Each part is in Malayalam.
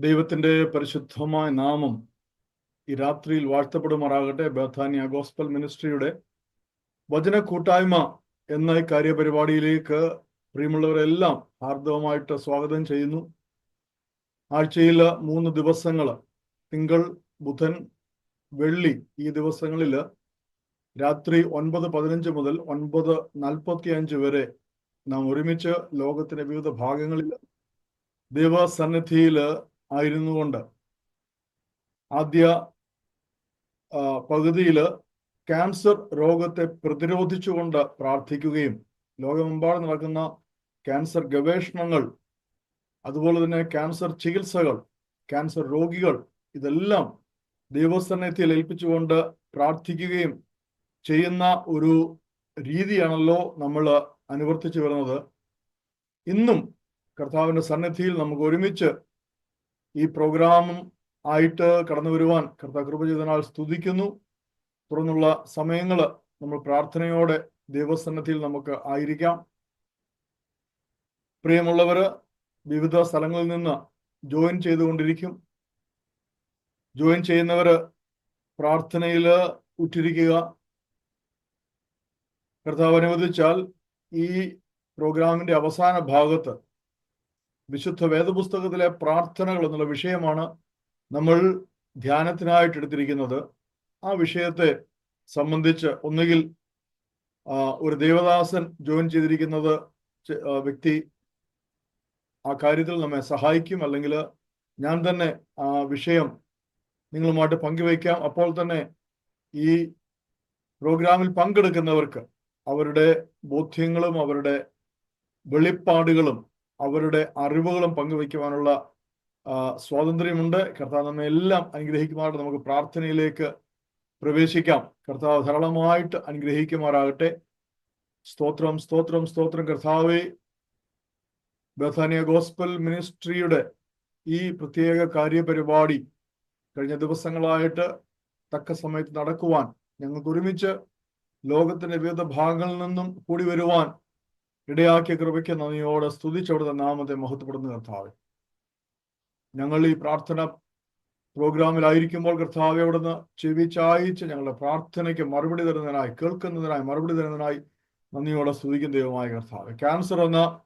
ദൈവത്തിന്റെ പരിശുദ്ധമായ നാമം ഈ രാത്രിയിൽ വാഴ്ത്തപ്പെടുമാറാകട്ടെ. ബഥാനിയ ഗോസ്പൽ മിനിസ്ട്രിയുടെ വചന കൂട്ടായ്മ എന്ന ഈ കാര്യപരിപാടിയിലേക്ക് പ്രിയമുള്ളവരെല്ലാം ഹാർദവമായിട്ട് സ്വാഗതം ചെയ്യുന്നു. ആഴ്ചയിൽ മൂന്ന് ദിവസങ്ങൾ തിങ്കൾ ബുധൻ വെള്ളി ഈ ദിവസങ്ങളിൽ രാത്രി ഒൻപത് പതിനഞ്ച് മുതൽ ഒൻപത് നാൽപ്പത്തി അഞ്ച് വരെ നാം ഒരുമിച്ച് ലോകത്തിന്റെ വിവിധ ഭാഗങ്ങളിൽ ദൈവസന്നിധിയിൽ ആയിരുന്നു കൊണ്ട്. ആദ്യ പകുതിയിൽ ക്യാൻസർ രോഗത്തെ പ്രതിരോധിച്ചുകൊണ്ട് പ്രാർത്ഥിക്കുകയും ലോകമെമ്പാടും നടക്കുന്ന ക്യാൻസർ ഗവേഷണങ്ങൾ അതുപോലെ തന്നെ ക്യാൻസർ ചികിത്സകൾ ക്യാൻസർ രോഗികൾ ഇതെല്ലാം ദൈവസന്നിധിയിൽ ഏൽപ്പിച്ചുകൊണ്ട് പ്രാർത്ഥിക്കുകയും ചെയ്യുന്ന ഒരു രീതിയാണല്ലോ നമ്മൾ അനുവർത്തിച്ചു വരുന്നത്. ഇന്നും കർത്താവിന്റെ സന്നിധിയിൽ നമുക്ക് ഒരുമിച്ച് ഈ പ്രോഗ്രാമും ആയിട്ട് കടന്നു വരുവാൻ കർത്താവ് കൃപ ചെയ്തനാൽ സ്തുതിക്കുന്നു. തുടർന്നുള്ള സമയങ്ങൾ നമ്മൾ പ്രാർത്ഥനയോടെ ദൈവസന്നദ്ധിയിൽ നമുക്ക് ആയിരിക്കാം. പ്രിയമുള്ളവര് വിവിധ സ്ഥലങ്ങളിൽ നിന്ന് ജോയിൻ ചെയ്തുകൊണ്ടിരിക്കും. ജോയിൻ ചെയ്യുന്നവർ പ്രാർത്ഥനയിൽ ഉറ്റിരിക്കുക. കർത്താവ് അനുവദിച്ചാൽ ഈ പ്രോഗ്രാമിന്റെ അവസാന ഭാഗത്ത് വിശുദ്ധ വേദപുസ്തകത്തിലെ പ്രാർത്ഥനകൾ എന്നുള്ള വിഷയമാണ് നമ്മൾ ധ്യാനത്തിനായിട്ട് എടുത്തിരിക്കുന്നത്. ആ വിഷയത്തെ സംബന്ധിച്ച് ഒന്നുകിൽ ഒരു ദേവദാസൻ ജോയിൻ ചെയ്തിരിക്കുന്നത് വ്യക്തി ആ കാര്യത്തിൽ നമ്മെ സഹായിക്കും. അല്ലെങ്കിൽ ഞാൻ തന്നെ ആ വിഷയം നിങ്ങളുമായിട്ട് പങ്കുവയ്ക്കാം. അപ്പോൾ തന്നെ ഈ പ്രോഗ്രാമിൽ പങ്കെടുക്കുന്നവർക്ക് അവരുടെ ബോധ്യങ്ങളും അവരുടെ വെളിപ്പാടുകളും അവരുടെ അറിവുകളും പങ്കുവയ്ക്കുവാനുള്ള സ്വാതന്ത്ര്യമുണ്ട്. കർത്താവ് നമ്മെ എല്ലാം അനുഗ്രഹിക്കുമാറായിട്ട് നമുക്ക് പ്രാർത്ഥനയിലേക്ക് പ്രവേശിക്കാം. കർത്താവ് ധാരാളമായിട്ട് അനുഗ്രഹിക്കുമാറാകട്ടെ. സ്തോത്രം സ്തോത്രം സ്തോത്രം. കർത്താവെ ബഥാനിയ ഗോസ്പൽ മിനിസ്ട്രിയുടെ ഈ പ്രത്യേക കാര്യപരിപാടി കഴിഞ്ഞ ദിവസങ്ങളായിട്ട് തക്ക സമയത്ത് നടക്കുവാൻ ഞങ്ങൾക്ക് ഒരുമിച്ച് ലോകത്തിന്റെ വിവിധ ഭാഗങ്ങളിൽ നിന്നും കൂടി വരുവാൻ ഇടയാക്കിയ കൃപയ്ക്ക് നന്ദിയോടെ സ്തുതിച്ചവിടുത്തെ നാമത്തെ മഹത്വപ്പെടുന്ന കർത്താവ്. ഞങ്ങൾ ഈ പ്രാർത്ഥന പ്രോഗ്രാമിലായിരിക്കുമ്പോൾ കർത്താവ് അവിടുന്ന് ചെവി ചായച്ച് ഞങ്ങളുടെ പ്രാർത്ഥനയ്ക്ക് മറുപടി തരുന്നതിനായി കേൾക്കുന്നതിനായി മറുപടി തരുന്നതിനായി നന്ദിയോടെ സ്തുതിക്കുന്ന ദൈവമായ കർത്താവ്. ക്യാൻസർ എന്ന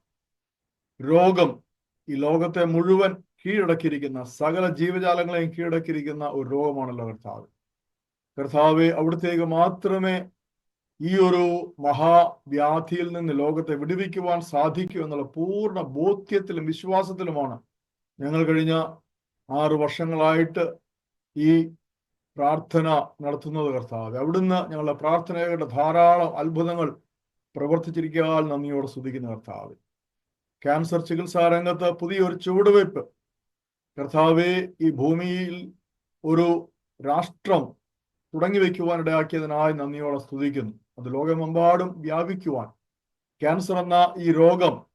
രോഗം ഈ ലോകത്തെ മുഴുവൻ കീഴടക്കിയിരിക്കുന്ന സകല ജീവജാലങ്ങളെയും കീഴടക്കിയിരിക്കുന്ന ഒരു രോഗമാണല്ലോ കർത്താവ്. കർത്താവെ അവിടത്തേക്ക് മാത്രമേ ഈ ഒരു മഹാവ്യാധിയിൽ നിന്ന് ലോകത്തെ വിടുവിക്കുവാൻ സാധിക്കും എന്നുള്ള പൂർണ ബോധ്യത്തിലും വിശ്വാസത്തിലുമാണ് ഞങ്ങൾ കഴിഞ്ഞ ആറു വർഷങ്ങളായിട്ട് ഈ പ്രാർത്ഥന നടത്തുന്നത് കർത്താവ്. അവിടുന്ന് ഞങ്ങളുടെ പ്രാർത്ഥനകളുടെ ധാരാളം അത്ഭുതങ്ങൾ പ്രവർത്തിച്ചിരിക്കാൻ നന്ദിയോടെ സ്തുതിക്കുന്ന കർത്താവ്. ക്യാൻസർ ചികിത്സാ രംഗത്ത് പുതിയൊരു ചുവടുവയ്പ്. കർത്താവെ ഈ ഭൂമിയിൽ ഒരു രാഷ്ട്രം തുടങ്ങി വയ്ക്കുവാൻ ഇടയാക്കിയതിനായി നന്ദിയോടെ സ്തുതിക്കുന്നു. അത് ലോകമെമ്പാടും വ്യാപിക്കുവാൻ. ക്യാൻസർ എന്ന ഈ രോഗം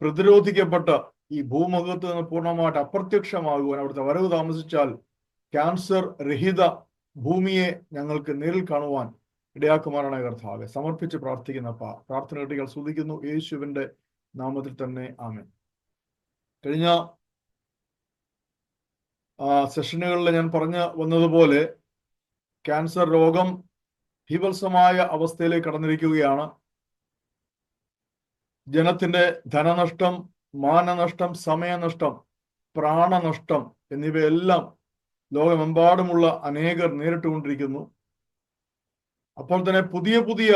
പ്രതിരോധിക്കപ്പെട്ട് ഈ ഭൂമുഖത്ത് നിന്ന് പൂർണമായിട്ട് അപ്രത്യക്ഷമാകുവാൻ അവിടുത്തെ വരവ് താമസിച്ചാൽ ക്യാൻസർ രഹിത ഭൂമിയെ ഞങ്ങൾക്ക് നേരിൽ കാണുവാൻ ഇടയാക്കുമാറാണ് കർത്താവെ. സമർപ്പിച്ച് പ്രാർത്ഥിക്കുന്ന പ്രാർത്ഥന കുട്ടികൾ ശ്രദ്ധിക്കുന്നു. യേശുവിന്റെ നാമത്തിൽ തന്നെ ആമൻ. കഴിഞ്ഞ സെഷനുകളിൽ ഞാൻ പറഞ്ഞു വന്നതുപോലെ ക്യാൻസർ രോഗം ഭീവത്സമായ അവസ്ഥയിലേക്ക് കടന്നിരിക്കുകയാണ്. ജനത്തിന്റെ ധനനഷ്ടം മാനനഷ്ടം സമയനഷ്ടം പ്രാണനഷ്ടം എന്നിവയെല്ലാം ലോകമെമ്പാടുമുള്ള അനേകർ നേരിട്ടുകൊണ്ടിരിക്കുന്നു. അപ്പോൾ തന്നെ പുതിയ പുതിയ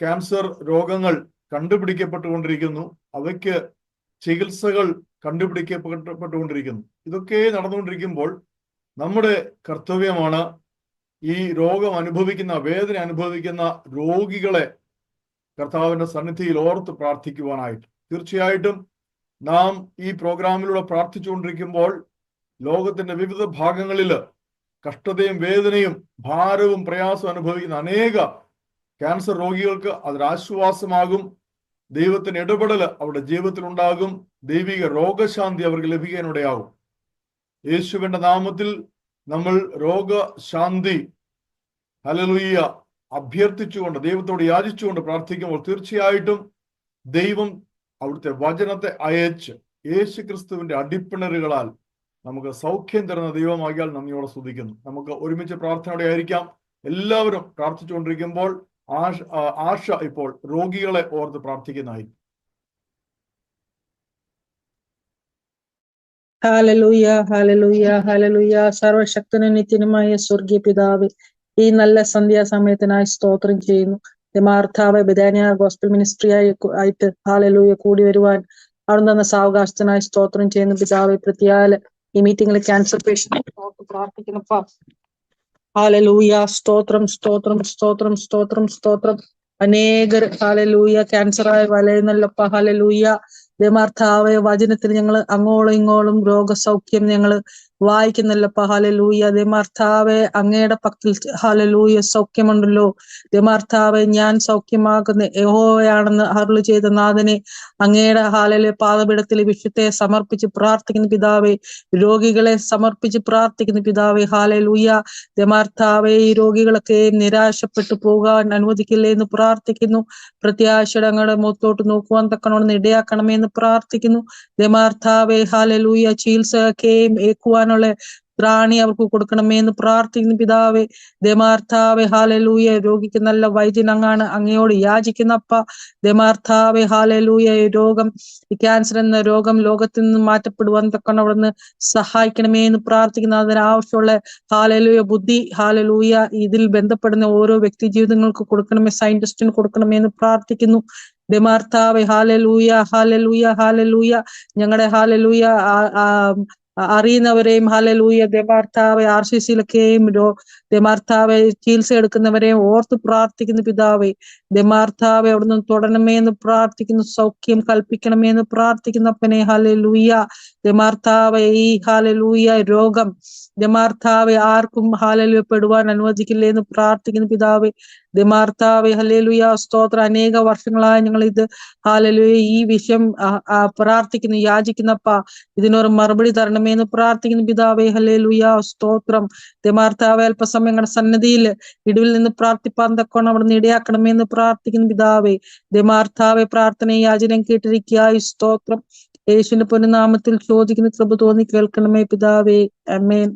ക്യാൻസർ രോഗങ്ങൾ കണ്ടുപിടിക്കപ്പെട്ടുകൊണ്ടിരിക്കുന്നു. അവയ്ക്ക് ചികിത്സകൾ കണ്ടുപിടിക്കപ്പെട്ടുകൊണ്ടിരിക്കുന്നു ഇതൊക്കെ നടന്നുകൊണ്ടിരിക്കുമ്പോൾ നമ്മുടെ കർത്തവ്യമാണ് ഈ രോഗം അനുഭവിക്കുന്ന വേദന അനുഭവിക്കുന്ന രോഗികളെ കർത്താവിന്റെ സന്നിധിയിൽ ഓർത്ത് പ്രാർത്ഥിക്കുവാനായിട്ട്. തീർച്ചയായിട്ടും നാം ഈ പ്രോഗ്രാമിലൂടെ പ്രാർത്ഥിച്ചുകൊണ്ടിരിക്കുമ്പോൾ ലോകത്തിന്റെ വിവിധ ഭാഗങ്ങളിൽ കഷ്ടതയും വേദനയും ഭാരവും പ്രയാസവും അനുഭവിക്കുന്ന അനേക ക്യാൻസർ രോഗികൾക്ക് അതൊരാശ്വാസമാകും ദൈവത്തിന്റെ ഇടപെടൽ അവരുടെ ജീവിതത്തിൽ ഉണ്ടാകും ദൈവിക രോഗശാന്തി അവർക്ക് ലഭിക്കാനിടയാകും. യേശുവിന്റെ നാമത്തിൽ നമ്മൾ രോഗശാന്തി ഹലലുയ്യ അഭ്യർത്ഥിച്ചുകൊണ്ട് ദൈവത്തോട് യാചിച്ചുകൊണ്ട് പ്രാർത്ഥിക്കുമ്പോൾ തീർച്ചയായിട്ടും ദൈവം അവിടുത്തെ വചനത്തെ അയച്ച് യേശു ക്രിസ്തുവിന്റെ അടിപ്പിണറുകളാൽ നമുക്ക് സൗഖ്യം തരുന്ന ദൈവമാകിയാൽ നന്ദിയോടെ സ്തുതിക്കുന്നു. നമുക്ക് ഒരുമിച്ച് പ്രാർത്ഥനയോടെ ആയിരിക്കാം. എല്ലാവരും പ്രാർത്ഥിച്ചുകൊണ്ടിരിക്കുമ്പോൾ ആശ ആശ ഇപ്പോൾ രോഗികളെ ഓർത്ത് പ്രാർത്ഥിക്കുന്നതായി ഹാലലൂയ ഹാലലൂയ ഹാലലൂയ. സർവശക്തനും നിത്യനുമായ സ്വർഗീയ പിതാവ് ഈ നല്ല സന്ധ്യാസമയത്തിനായി സ്തോത്രം ചെയ്യുന്നു. മാർത്താവ് ബദാനിയ ഗോസ്ബൽ മിനിസ്ട്രി ആയി ആയിട്ട് ഹാലലൂയ കൂടി വരുവാൻ അവിടെ തന്ന സാവകാശത്തിനായി സ്തോത്രം ചെയ്യുന്നു പിതാവ് പ്രത്യാല ഈ മീറ്റിംഗിൽ ക്യാൻസർ പേഷ്യന്റ് പ്രാർത്ഥിക്കുന്നപ്പ ഹാലലൂയ സ്തോത്രം സ്തോത്രം സ്തോത്രം സ്തോത്രം സ്തോത്രം. അനേകർ ഹാലലൂയ ക്യാൻസറായി വലയുന്നല്ലപ്പ ഹാലലൂയ. ദമാർത്ഥാവെ വചനത്തിൽ ഞങ്ങൾ അങ്ങോളം ഇങ്ങോളം രോഗസൗഖ്യം ഞങ്ങൾ വായിക്കുന്നല്ലപ്പ ഹാലലൂയ ദമാർത്ഥാവെ അങ്ങയുടെ പക്കൽ ഹാലലൂയ സൗഖ്യമുണ്ടല്ലോ. ദമാർത്ഥാവെ ഞാൻ സൗഖ്യമാകുന്ന യഹോവയാണെന്ന് അരുളി ചെയ്ത നാഥനെ അങ്ങയുടെ ഹാലലെ പാതപിടത്തിൽ വിഷുത്തെ സമർപ്പിച്ച് പ്രാർത്ഥിക്കുന്ന പിതാവെ രോഗികളെ സമർപ്പിച്ച് പ്രാർത്ഥിക്കുന്ന പിതാവെ ഹാലലൂയ ദമാർത്ഥാവെ ഈ രോഗികളൊക്കെ നിരാശപ്പെട്ടു പോകാൻ അനുവദിക്കില്ലേ എന്ന് പ്രാർത്ഥിക്കുന്നു. പ്രത്യാശയുടെ അങ്ങയുടെ നോക്കുവാൻ തക്കണമെന്ന് ഇടയാക്കണമേ എന്ന് പ്രാർത്ഥിക്കുന്നു. ദമാർത്ഥാവെ ഹാലലൂയ ചികിത്സയൊക്കെയും ഏക്കുവാനുള്ള ത്രാണി അവർക്ക് കൊടുക്കണമേ എന്ന് പ്രാർത്ഥിക്കുന്നു പിതാവേ. ദമാർത്ഥാവെ ഹാലലൂയ രോഗിക്ക് നല്ല വൈദ്യനങ്ങാണ് അങ്ങയോട് യാചിക്കുന്നപ്പ. ദമാർത്ഥാവെ ഹാലലൂയ രോഗം ഈ ക്യാൻസർ എന്ന രോഗം ലോകത്തിൽ നിന്ന് മാറ്റപ്പെടുവാൻ തക്കണം അവിടുന്ന് സഹായിക്കണമേ എന്ന് പ്രാർത്ഥിക്കുന്നു. അതിനാവശ്യമുള്ള ഹാലലൂയ ബുദ്ധി ഹാലലൂയ ഇതിൽ ബന്ധപ്പെടുന്ന ഓരോ വ്യക്തി ജീവിതങ്ങൾക്ക് കൊടുക്കണമേ സയന്റിസ്റ്റിന് കൊടുക്കണമേ എന്ന് പ്രാർത്ഥിക്കുന്നു. ദമാർത്ഥാവെ ഹാലലൂയ ഹാലലൂയ ഹാലലൂയ ഞങ്ങളുടെ ഹാലലൂയ അറിയുന്നവരെയും ഹാലലൂയ ദമാർത്ഥാവെ ആർ സി സിയിലൊക്കെയും ദമാർത്ഥാവെ ചികിത്സ എടുക്കുന്നവരെ ഓർത്ത് പ്രാർത്ഥിക്കുന്ന പിതാവെ ദമാർത്താവെ അവിടുന്ന് തുടരണമേ എന്ന് പ്രാർത്ഥിക്കുന്നു സൗഖ്യം കൽപ്പിക്കണമേ എന്ന് പ്രാർത്ഥിക്കുന്ന അപ്പനെ. ഹാലെ ലൂയ ദമാർത്താവെ ഈ ഹാലെ ലൂയ രോഗം. ദമാർത്താവെ ആർക്കും ഹാലലുയ പെടുവാൻ അനുവദിക്കില്ലേ എന്ന് പ്രാർത്ഥിക്കുന്ന പിതാവെ. ദമാർത്ഥാവെ ഹലേലുയ സ്തോത്ര. അനേക വർഷങ്ങളായി ഞങ്ങൾ ഇത് ഹാലലുയ ഈ വിഷയം പ്രാർത്ഥിക്കുന്നു യാചിക്കുന്നപ്പ. ഇതിനൊരു മറുപടി തരണമേ എന്ന് പ്രാർത്ഥിക്കുന്നു പിതാവേ. ഹലേലുയ സ്തോത്രം. ദമാർത്ഥാവെ അല്പസമയം ഞങ്ങളുടെ സന്നദ്ധിയിൽ ഇടിവിൽ നിന്ന് പ്രാർത്ഥിപ്പാൻ തക്കോണം അവിടെ ഇടയാക്കണമേ എന്ന് പ്രാർത്ഥിക്കുന്നു പിതാവേ. ദമാർത്ഥാവെ പ്രാർത്ഥന യാചനം കേട്ടിരിക്കായി സ്തോത്രം യേശുവിന്റെ പൊന്നുനാമത്തിൽ ചോദിക്കുന്ന കൃപ തോന്നി കേൾക്കണമേ പിതാവേ. അമേൻ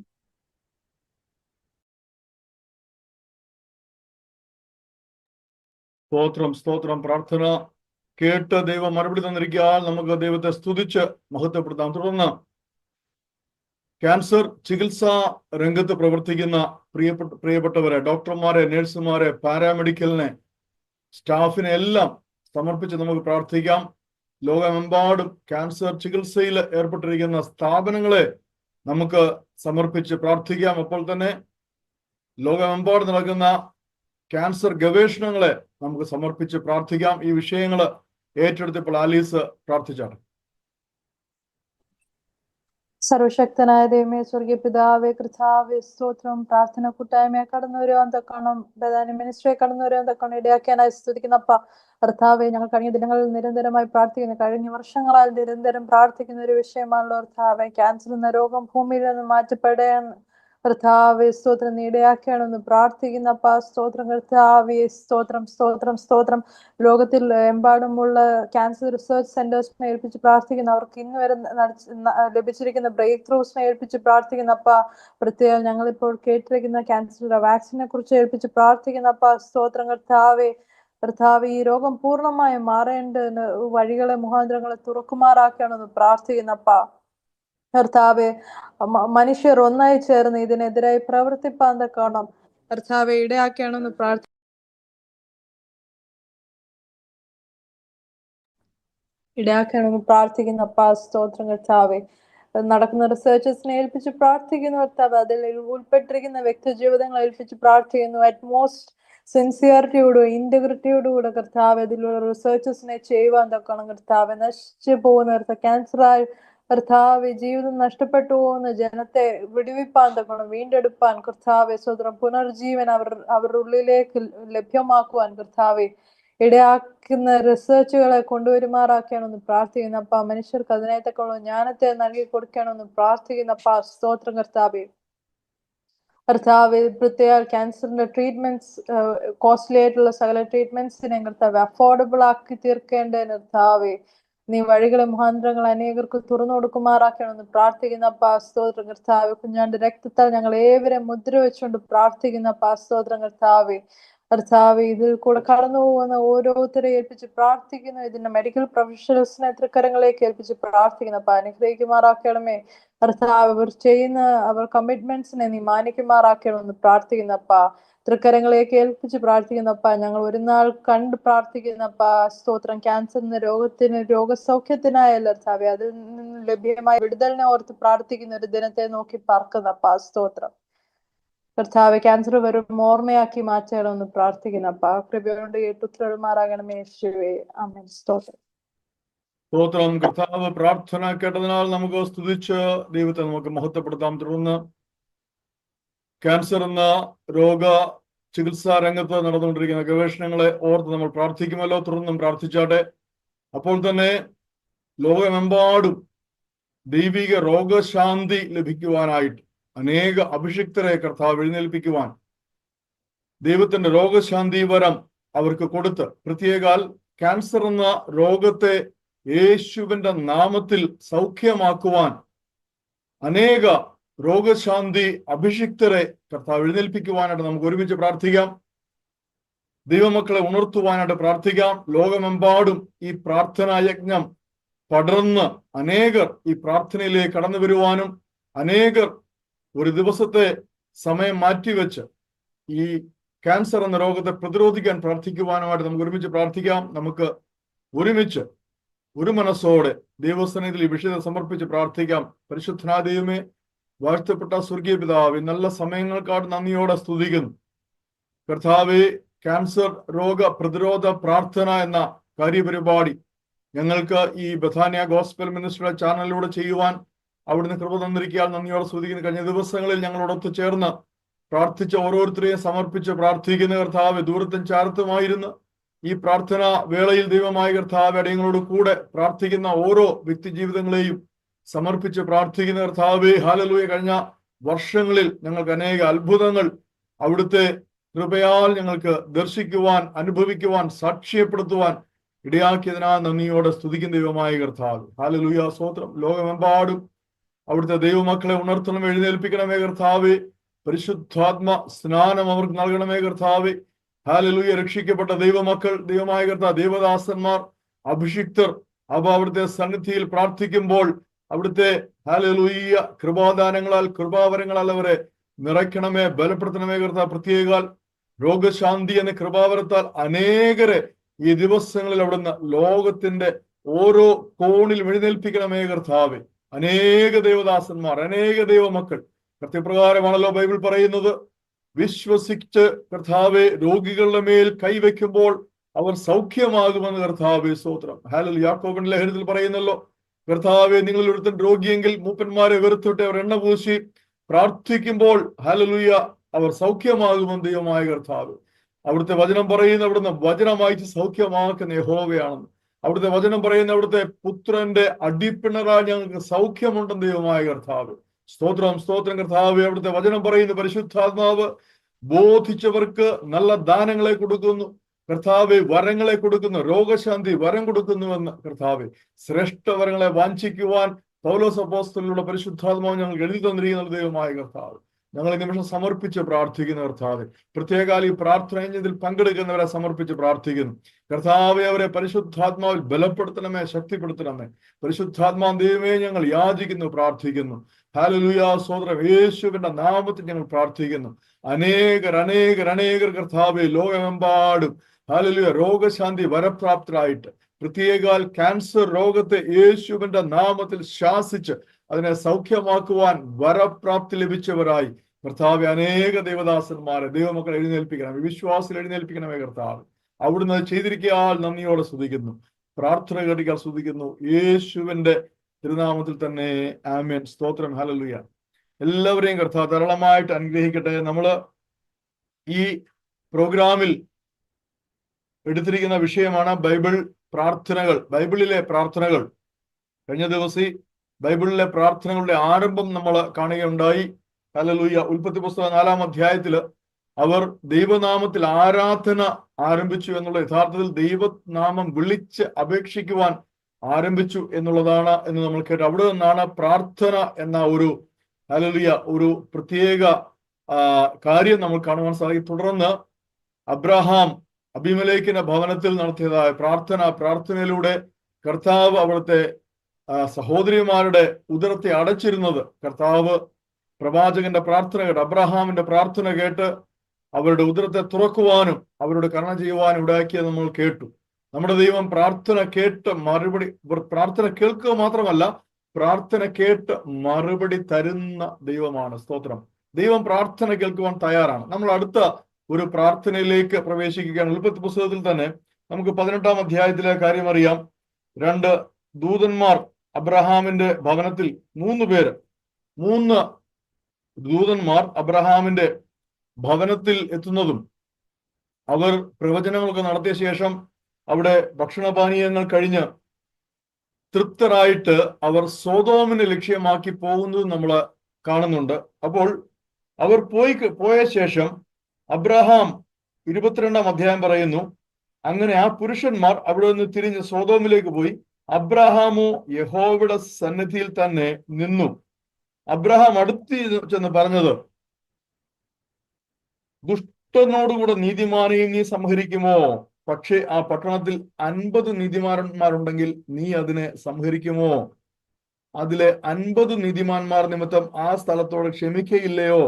സ്തോത്രം സ്തോത്രം പ്രാർത്ഥന കേട്ട് ദൈവം മറുപടി തന്നിരിക്കാൻ നമുക്ക് ദൈവത്തെ സ്തുതിച്ച് മഹത്വപ്പെടുത്താം. തുടർന്ന് ക്യാൻസർ ചികിത്സാ രംഗത്ത് പ്രവർത്തിക്കുന്ന പ്രിയപ്പെട്ട പ്രിയപ്പെട്ടവരെ ഡോക്ടർമാരെ നഴ്സുമാരെ പാരാമെഡിക്കലിനെ സ്റ്റാഫിനെ എല്ലാം സമർപ്പിച്ച് നമുക്ക് പ്രാർത്ഥിക്കാം. ലോകമെമ്പാടും ക്യാൻസർ ചികിത്സയിൽ ഏർപ്പെട്ടിരിക്കുന്ന സ്ഥാപനങ്ങളെ നമുക്ക് സമർപ്പിച്ച് പ്രാർത്ഥിക്കാം. അപ്പോൾ തന്നെ ലോകമെമ്പാടും നടക്കുന്ന ക്യാൻസർ ഗവേഷണങ്ങളെ നമുക്ക് സമർപ്പിച്ച് പ്രാർത്ഥിക്കാം. ഈ വിഷയങ്ങൾ ഏറ്റെടുത്തിപ്പോൾ ആലീസ് പ്രാർത്ഥിച്ചാണ്. സർവശക്തനായ ദൈവമേ സ്വർഗീയ പിതാവേ കൃതാവേ സ്തോത്രം. പ്രാർത്ഥന കൂട്ടായ്മയെ കടന്നു വരുവാൻ തക്കണം ബദാനി മിനിസ്ട്രിയെ കടന്നു വരുവാൻ തക്കണം ഇടയാക്കിയാനായി സ്തുതിക്കുന്നപ്പ കർത്താവെ ഞങ്ങൾ കഴിഞ്ഞ ദിനങ്ങളിൽ നിരന്തരമായി പ്രാർത്ഥിക്കുന്നു. കഴിഞ്ഞ വർഷങ്ങളായി നിരന്തരം പ്രാർത്ഥിക്കുന്ന ഒരു വിഷയമാണല്ലോ കർത്താവെ ക്യാൻസർ എന്ന രോഗം ഭൂമിയിൽ നിന്ന് മാറ്റപ്പെടാൻ കർത്താവെ സ്തോത്രം നീടയാക്കിയാണ് ഒന്ന് പ്രാർത്ഥിക്കുന്ന അപ്പ സ്തോത്രം കർത്താവെ സ്തോത്രം സ്തോത്രം സ്തോത്രം. ലോകത്തിൽ എമ്പാടുമുള്ള ക്യാൻസർ റിസർച്ച് സെന്റേഴ്സിനെ ഏൽപ്പിച്ച് പ്രാർത്ഥിക്കുന്ന. അവർക്ക് ഇന്ന് വരെ ലഭിച്ചിരിക്കുന്ന ബ്രേക്ക് ത്രൂസിനെ ഏൽപ്പിച്ച് പ്രാർത്ഥിക്കുന്ന അപ്പ. പ്രത്യേകം ഞങ്ങളിപ്പോൾ കേട്ടിരിക്കുന്ന ക്യാൻസറിന്റെ വാക്സിനെ കുറിച്ച് ഏൽപ്പിച്ച് പ്രാർത്ഥിക്കുന്ന അപ്പ. സ്തോത്രം കർത്താവെ കർത്താവ് ഈ രോഗം പൂർണമായും മാറേണ്ടതിന് വഴികളെ മുഖാന്തരങ്ങളെ തുറക്കുമാറാക്കണമെന്ന് പ്രാർത്ഥിക്കുന്നപ്പ കർത്താവെ മനുഷ്യർ ഒന്നായി ചേർന്ന് ഇതിനെതിരായി പ്രവർത്തിപ്പാൻ തക്കണം കർത്താവെ ഇടയാക്കണമെന്ന് പ്രാർത്ഥി ഇടയാക്കണമെന്ന് പ്രാർത്ഥിക്കുന്ന അപ്പാ സ്തോത്രം കർത്താവെ. നടക്കുന്ന റിസർച്ചസിനെ ഏൽപ്പിച്ച് പ്രാർത്ഥിക്കുന്നു കർത്താവ്. അതിൽ ഉൾപ്പെട്ടിരിക്കുന്ന വ്യക്തി ജീവിതങ്ങൾ ഏൽപ്പിച്ച് പ്രാർത്ഥിക്കുന്നു. അറ്റ്മോസ്റ്റ് സിൻസിയറിറ്റിയോടും ഇന്റഗ്രിറ്റിയോടുകൂടെ കർത്താവ് അതിലുള്ള റിസർച്ചസിനെ ചെയ്യുവാൻ തക്കണം കർത്താവ് നശിച്ചു പോകുന്ന ക്യാൻസറായി കർത്താവ് ജീവിതം നഷ്ടപ്പെട്ടു പോകുന്ന ജനത്തെ വിടുവിപ്പാൻ തക്കണം വീണ്ടെടുപ്പാൻ കർത്താവെ സ്വതന്ത്രം പുനർജീവൻ അവർ അവരുടെ ഉള്ളിലേക്ക് ലഭ്യമാക്കുവാൻ കർത്താവെ ഇടയാക്കുന്ന റിസർച്ചുകളെ കൊണ്ടുവരുമാറാക്കണമെന്ന് പ്രാർത്ഥിക്കുന്നു അപ്പ മനുഷ്യർക്ക് അതിനേത്തക്കുള്ള ജ്ഞാനത്തെ നൽകി കൊടുക്കണമെന്ന് പ്രാർത്ഥിക്കുന്ന അപ്പ സ്തോത്രം കർത്താവെ. കർത്താവ് പ്രത്യേക ക്യാൻസറിന്റെ ട്രീറ്റ്മെന്റ്സ് കോസ്റ്റ്ലി ആയിട്ടുള്ള സകല ട്രീറ്റ്മെന്റ്സിനെ കർത്താവ് അഫോർഡബിൾ ആക്കി തീർക്കേണ്ടതിന് കർത്താവെ നീ വഴികളെ മുഖാന്തരങ്ങൾ അനേകർക്ക് തുറന്നു കൊടുക്കുമാറാക്കണമെന്ന് പ്രാർത്ഥിക്കുന്ന പാസ്തോത്രം കർത്താവ് കുഞ്ഞാന്റെ രക്തത്താൽ ഞങ്ങൾ ഏവരെ മുദ്ര വെച്ചുകൊണ്ട് പ്രാർത്ഥിക്കുന്ന പാസ്തോത്രം കർത്താവ് കർത്താവ് ഇതിൽ കൂടെ കടന്നു പോകുന്ന ഓരോരുത്തരെ ഏൽപ്പിച്ച് പ്രാർത്ഥിക്കുന്നു. ഇതിന്റെ മെഡിക്കൽ പ്രൊഫഷണൽസിനെ തൃക്കരങ്ങളിലേക്ക് ഏൽപ്പിച്ച് പ്രാർത്ഥിക്കുന്നു. അപ്പൊ അനുഗ്രഹിക്കുമാറാക്കണമേ. കർത്താവ് അവർ ചെയ്യുന്ന അവർ കമ്മിറ്റ്മെന്റ്സിനെ നീ മാനിക്കുമാറാക്കണമെന്ന് പ്രാർത്ഥിക്കുന്നപ്പ തൃക്കരങ്ങളിലേക്ക് കേൾപ്പിച്ച് പ്രാർത്ഥിക്കുന്നപ്പ ഞങ്ങൾ ഒരു നാൾ കണ്ട് പ്രാർത്ഥിക്കുന്നപ്പ സ്തോത്രം. ക്യാൻസറിന് രോഗത്തിന് രോഗസൗഖ്യത്തിനായല്ല കർത്താവെ അതിൽ നിന്ന് ലഭ്യമായ വിടുതലിനെ ഓർത്ത് പ്രാർത്ഥിക്കുന്ന ഒരു ദിനത്തെ നോക്കി പാർക്കുന്നപ്പ സ്തോത്രം. കർത്താവ് ക്യാൻസർ വരും ഓർമ്മയാക്കി മാറ്റണമെന്ന് പ്രാർത്ഥിക്കുന്നപ്പ കൃപയോട് കേട്ടുത്തരമാറാകണമേ യേശുവേ. അമ്മൻ സ്തോത്രം. സ്തോത്രം. കർത്താവ് പ്രാർത്ഥന കേട്ടതിനാൽ നമുക്ക് സ്തുതിച്ച് ദൈവത്തെ നമുക്ക് മഹത്വപ്പെടുത്താം. തുടർന്ന് ക്യാൻസർ എന്ന രോഗ ചികിത്സാ രംഗത്ത് നടന്നുകൊണ്ടിരിക്കുന്ന ഗവേഷണങ്ങളെ ഓർത്ത് നമ്മൾ പ്രാർത്ഥിക്കുമല്ലോ തുടർന്നും പ്രാർത്ഥിച്ചാട്ടെ. അപ്പോൾ തന്നെ ലോകമെമ്പാടും ദൈവിക രോഗശാന്തി ലഭിക്കുവാനായിട്ട് അനേക അഭിഷിക്തരെ കർത്താവ് എഴുന്നേൽപ്പിക്കുവാൻ ദൈവത്തിന്റെ രോഗശാന്തി വരം അവർക്ക് കൊടുത്ത് പ്രത്യേകാൽ ക്യാൻസർ എന്ന രോഗത്തെ യേശുവിന്റെ നാമത്തിൽ സൗഖ്യമാക്കുവാൻ അനേക രോഗശാന്തി അഭിഷിക്തരെ കർത്താവ് എഴുന്നേൽപ്പിക്കുവാനായിട്ട് നമുക്ക് ഒരുമിച്ച് പ്രാർത്ഥിക്കാം. ദൈവമക്കളെ ഉണർത്തുവാനായിട്ട് പ്രാർത്ഥിക്കാം. ലോകമെമ്പാടും ഈ പ്രാർത്ഥനാ യജ്ഞം പടർന്ന് അനേകർ ഈ പ്രാർത്ഥനയിലേക്ക് കടന്നു വരുവാനും അനേകർ ഒരു ദിവസത്തെ സമയം മാറ്റിവെച്ച് ഈ ക്യാൻസർ എന്ന രോഗത്തെ പ്രതിരോധിക്കാൻ പ്രാർത്ഥിക്കുവാനുമായിട്ട് നമുക്ക് ഒരുമിച്ച് പ്രാർത്ഥിക്കാം. നമുക്ക് ഒരുമിച്ച് ഒരു മനസ്സോടെ ദൈവസ്ഥാനത്തിൽ ഈ വിഷയത്തെ സമർപ്പിച്ച് പ്രാർത്ഥിക്കാം. പരിശുദ്ധനാ ദൈവമേ വാഴ്ത്തപ്പെട്ട സ്വർഗീയ പിതാവ് നല്ല സമയങ്ങൾക്കാട് നന്ദിയോടെ സ്തുതിക്കുന്നു. കർത്താവ് ക്യാൻസർ രോഗ പ്രതിരോധ പ്രാർത്ഥന എന്ന കാര്യപരിപാടി ഞങ്ങൾക്ക് ഈ ബഥാനിയ ഗോസ്ബൽ മിനിസ്റ്ററുടെ ചാനലിലൂടെ ചെയ്യുവാൻ അവിടുന്ന് കൃപ തന്നിരിക്കാൻ നന്ദിയോടെ സ്തുതിക്കുന്നു. കഴിഞ്ഞ ദിവസങ്ങളിൽ ഞങ്ങളോടൊത്ത് ചേർന്ന് പ്രാർത്ഥിച്ച ഓരോരുത്തരെയും സമർപ്പിച്ച് പ്രാർത്ഥിക്കുന്ന കർത്താവ് ദൂരത്തും ചാരത്തുമായിരുന്നു ഈ പ്രാർത്ഥന വേളയിൽ ദൈവമായ കർത്താവ് അടയങ്ങളോട് കൂടെ പ്രാർത്ഥിക്കുന്ന ഓരോ വ്യക്തി ജീവിതങ്ങളെയും സമർപ്പിച്ച് പ്രാർത്ഥിക്കുന്ന കർത്താവ് ഹാലലൂയ കഴിഞ്ഞ വർഷങ്ങളിൽ ഞങ്ങൾക്ക് അനേക അത്ഭുതങ്ങൾ അവിടുത്തെ കൃപയാൽ ഞങ്ങൾക്ക് ദർശിക്കുവാൻ അനുഭവിക്കുവാൻ സാക്ഷ്യപ്പെടുത്തുവാൻ ഇടയാക്കിയതിനാ നന്ദിയോടെ സ്തുതിക്കുന്ന ദൈവമായ കർത്താവ്. ഹാലലൂയ സ്വോത്രം ലോകമെമ്പാടും അവിടുത്തെ ദൈവമക്കളെ ഉണർത്തണം എഴുന്നേൽപ്പിക്കണമേ കർത്താവ്. പരിശുദ്ധാത്മ സ്നാനം അവർക്ക് നൽകണമേ കർത്താവ്. ഹാലലൂയ രക്ഷിക്കപ്പെട്ട ദൈവമക്കൾ ദൈവമായ കർത്താവ് ദേവദാസന്മാർ അഭിഷിക്തർ അവ അവിടുത്തെ സന്നിധിയിൽ പ്രാർത്ഥിക്കുമ്പോൾ അവിടുത്തെ ഹാലലൂയ്യ കൃപാദാനങ്ങളാൽ കൃപാവരങ്ങളാൽ അവരെ നിറയ്ക്കണമേ ബലപ്പെടുത്തണമേ കർത്ത പ്രത്യേകാൽ രോഗശാന്തി എന്ന കൃപാവരത്താൽ അനേകരെ ഈ ദിവസങ്ങളിൽ അവിടുന്ന് ലോകത്തിന്റെ ഓരോ കോണിൽ എഴുന്നേൽപ്പിക്കണമേ കർത്താവെ. അനേക ദേവദാസന്മാർ അനേക ദൈവമക്കൾ. കൃത്യപ്രകാരമാണല്ലോ ബൈബിൾ പറയുന്നത്. വിശ്വസിച്ച് കർത്താവെ രോഗികളുടെ മേൽ കൈവയ്ക്കുമ്പോൾ അവർ സൗഖ്യമാകുമെന്ന് കർത്താവെ സ്തോത്രം. ഹാലൽ യാക്കോബിൻ ലഹരിത്തിൽ പറയുന്നല്ലോ കർത്താവെ നിങ്ങൾ ഒരുത്തൻ രോഗിയെങ്കിൽ മൂപ്പന്മാരെ വെറുത്തിട്ട് അവർ എണ്ണ പൂശി പ്രാർത്ഥിക്കുമ്പോൾ ഹലലുയ്യ അവർ സൗഖ്യമാകുമെന്ന് ദൈവമായ കർത്താവ്. അവിടുത്തെ വചനം പറയുന്ന അവിടുന്ന് വചനമായിട്ട് സൗഖ്യമാക്കുന്ന യഹോവയാണെന്ന്. അവിടുത്തെ വചനം പറയുന്ന അവിടുത്തെ പുത്രന്റെ അടിപ്പിണറായി ഞങ്ങൾക്ക് സൗഖ്യമുണ്ടെന്ന് ദൈവമായ കർത്താവ്. സ്തോത്രം സ്തോത്രം കർത്താവ് അവിടുത്തെ വചനം പറയുന്ന പരിശുദ്ധാത്മാവ് ബോധിച്ചവർക്ക് നല്ല ദാനങ്ങളെ കൊടുക്കുന്നു. കർത്താവ് വരങ്ങളെ കൊടുക്കുന്നു. രോഗശാന്തി വരം കൊടുക്കുന്നുവെന്ന് കർത്താവ്. ശ്രേഷ്ഠ വരങ്ങളെ വാഞ്ചിക്കുവാൻ പൗലോസ് അപ്പോസ്തലിലൂടെ പരിശുദ്ധാത്മാവ് ഞങ്ങൾ എഴുതി തന്നിരിക്കുന്ന ദൈവമായ കർത്താവ്. ഞങ്ങൾ നിമിഷം സമർപ്പിച്ച് പ്രാർത്ഥിക്കുന്ന കർത്താവ്. പ്രത്യേകാലി പ്രാർത്ഥനയിൽ പങ്കെടുക്കുന്നവരെ സമർപ്പിച്ച് പ്രാർത്ഥിക്കുന്നു. കർത്താവെ അവരെ പരിശുദ്ധാത്മാവിൽ ബലപ്പെടുത്തണമേ ശക്തിപ്പെടുത്തണമേ. പരിശുദ്ധാത്മാവ് ദൈവമേ ഞങ്ങൾ യാചിക്കുന്നു പ്രാർത്ഥിക്കുന്നു. ഹാലലുയാ സോദര യേശുവിന്റെ നാമത്തിൽ ഞങ്ങൾ പ്രാർത്ഥിക്കുന്നു. അനേകർ അനേകർ അനേകർ കർത്താവെ ലോകമെമ്പാടും ഹാലലുയ രോഗശാന്തി വരപ്രാപ്തരായിട്ട് പ്രത്യേകാൽ ക്യാൻസർ രോഗത്തെ യേശുവിന്റെ നാമത്തിൽ ശാസിച്ച് അതിനെ സൗഖ്യമാക്കുവാൻ വരപ്രാപ്തി ലഭിച്ചവരായി കർത്താവെ അനേക ദേവദാസന്മാരെ ദൈവമക്കൾ എഴുന്നേൽപ്പിക്കണം വിശ്വാസത്തിൽ എഴുന്നേൽപ്പിക്കണമേ കർത്താവ് അവിടുന്ന് ചെയ്തിരിക്കാൻ നന്ദിയോടെ സ്തുതിക്കുന്നു പ്രാർത്ഥന കേട്ടിക്കാൻ സ്തുതിക്കുന്നു യേശുവിന്റെ തിരുനാമത്തിൽ തന്നെ ആമേൻ സ്തോത്രം ഹലലുയ എല്ലാവരെയും കർത്താവ് ധാരാളമായിട്ട് അനുഗ്രഹിക്കട്ടെ. നമ്മൾ ഈ പ്രോഗ്രാമിൽ എടുത്തിരിക്കുന്ന വിഷയമാണ് ബൈബിൾ പ്രാർത്ഥനകൾ ബൈബിളിലെ പ്രാർത്ഥനകൾ. കഴിഞ്ഞ ദിവസം ബൈബിളിലെ പ്രാർത്ഥനകളുടെ ആരംഭം നമ്മൾ കാണുകയുണ്ടായി. ഹലലൂയ ഉൽപ്പത്തി പുസ്തകം നാലാം അധ്യായത്തിൽ അവർ ദൈവനാമത്തിൽ ആരാധന ആരംഭിച്ചു എന്നുള്ള യഥാർത്ഥത്തിൽ ദൈവനാമം വിളിച്ച് അപേക്ഷിക്കുവാൻ ആരംഭിച്ചു എന്നുള്ളതാണ് എന്ന് നമ്മൾ കേട്ടു. അവിടെ നിന്നാണ് പ്രാർത്ഥന എന്ന ഒരു ഹല്ലേലൂയ ഒരു പ്രത്യേക കാര്യം നമ്മൾ കാണുവാൻ സാധിക്കും. തുടർന്ന് അബ്രഹാം അഭിമലേഖിന്റെ ഭവനത്തിൽ നടത്തിയതായ പ്രാർത്ഥന പ്രാർത്ഥനയിലൂടെ കർത്താവ് അവിടുത്തെ സഹോദരിമാരുടെ ഉദരത്തെ അടച്ചിരുന്നത്. കർത്താവ് പ്രവാചകന്റെ പ്രാർത്ഥന കേട്ട് അബ്രഹാമിന്റെ പ്രാർത്ഥന കേട്ട് അവരുടെ ഉദരത്തെ തുറക്കുവാനും അവരുടെ കരുണ ചെയ്യുവാനും ഇടയാക്കിയത് നമ്മൾ കേട്ടു. നമ്മുടെ ദൈവം പ്രാർത്ഥന കേട്ട് മറുപടി പ്രാർത്ഥന കേൾക്കുക മാത്രമല്ല പ്രാർത്ഥന കേട്ട് മറുപടി തരുന്ന ദൈവമാണ് സ്തോത്രം. ദൈവം പ്രാർത്ഥന കേൾക്കുവാൻ തയ്യാറാണ്. നമ്മൾ അടുത്ത ഒരു പ്രാർത്ഥനയിലേക്ക് പ്രവേശിക്കുകയാണ്. ഉൽപ്പത്തി പുസ്തകത്തിൽ തന്നെ നമുക്ക് പതിനെട്ടാം അധ്യായത്തിലെ കാര്യം അറിയാം. രണ്ട് ദൂതന്മാർ അബ്രഹാമിന്റെ ഭവനത്തിൽ മൂന്ന് പേര്. മൂന്ന് ദൂതന്മാർ അബ്രഹാമിന്റെ ഭവനത്തിൽ എത്തുന്നതും അവർ പ്രവചനങ്ങളൊക്കെ നടത്തിയ ശേഷം അവിടെ ഭക്ഷണപാനീയങ്ങൾ കഴിഞ്ഞ് തൃപ്തരായിട്ട് അവർ സോതോമിനെ ലക്ഷ്യമാക്കി പോകുന്നത് നമ്മൾ കാണുന്നുണ്ട്. അപ്പോൾ അവർ പോയി പോയ ശേഷം അബ്രഹാം ഇരുപത്തിരണ്ടാം അധ്യായം പറയുന്നു അങ്ങനെ ആ പുരുഷന്മാർ അവിടെ നിന്ന് തിരിഞ്ഞ് സോതോമിലേക്ക് പോയി അബ്രഹാമോ യഹോവയുടെ സന്നിധിയിൽ തന്നെ നിന്നു. അബ്രഹാം അടുത്ത് ചെന്ന് പറഞ്ഞത് ദുഷ്ടനോടുകൂടെ നീതിമാനെയും നീ സംഹരിക്കുമോ? പക്ഷേ ആ പട്ടണത്തിൽ അൻപത് നീതിമാന്മാരുണ്ടെങ്കിൽ നീ അതിനെ സംഹരിക്കുമോ? അതിലെ അൻപത് നീതിമാന്മാർ നിമിത്തം ആ സ്ഥലത്തോട് ക്ഷമിക്കയില്ലയോ?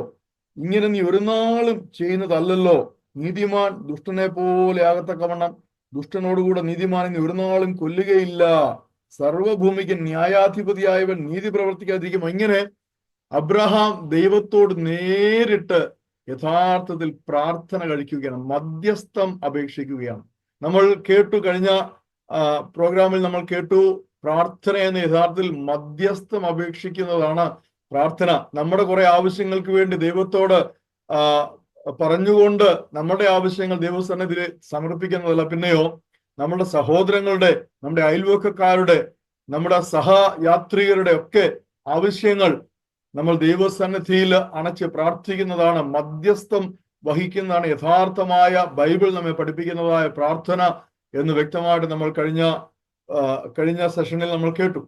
ഇങ്ങനെ നീ ഒരു നാളും ചെയ്യുന്നതല്ലല്ലോ. നീതിമാൻ ദുഷ്ടനെ പോലെ ആകത്തക്കവണ്ണം ദുഷ്ടനോടുകൂടെ നീതിമാനെ നീ ഒരു നാളും കൊല്ലുകയില്ല. സർവഭൂമിക്ക് ന്യായാധിപതിയായവൻ നീതി പ്രവർത്തിക്കാതിരിക്കും ഇങ്ങനെ അബ്രഹാം ദൈവത്തോട് നേരിട്ട് യഥാർത്ഥത്തിൽ പ്രാർത്ഥന കഴിക്കുകയാണ് മധ്യസ്ഥം അപേക്ഷിക്കുകയാണ്. നമ്മൾ കേട്ടു കഴിഞ്ഞ പ്രോഗ്രാമിൽ നമ്മൾ കേട്ടു പ്രാർത്ഥന എന്ന യഥാർത്ഥത്തിൽ മധ്യസ്ഥം അപേക്ഷിക്കുന്നതാണ് പ്രാർത്ഥന നമ്മുടെ കുറെ ആവശ്യങ്ങൾക്ക് വേണ്ടി ദൈവത്തോട് പറഞ്ഞുകൊണ്ട് നമ്മുടെ ആവശ്യങ്ങൾ ദൈവസന്നിധിയിൽ സമർപ്പിക്കുന്നതല്ല. പിന്നെയോ നമ്മുടെ സഹോദരങ്ങളുടെ നമ്മുടെ അയൽവക്കക്കാരുടെ നമ്മുടെ സഹയാത്രികരുടെ ഒക്കെ ആവശ്യങ്ങൾ നമ്മൾ ദൈവസന്നിധിയിൽ അണച്ച് പ്രാർത്ഥിക്കുന്നതാണ്. മധ്യസ്ഥം വഹിക്കുന്നതാണ്. യഥാർത്ഥമായ ബൈബിൾ നമ്മെ പഠിപ്പിക്കുന്നതായ പ്രാർത്ഥന എന്ന് വ്യക്തമായിട്ട് നമ്മൾ കഴിഞ്ഞ കഴിഞ്ഞ സെഷനിൽ നമ്മൾ കേട്ടു.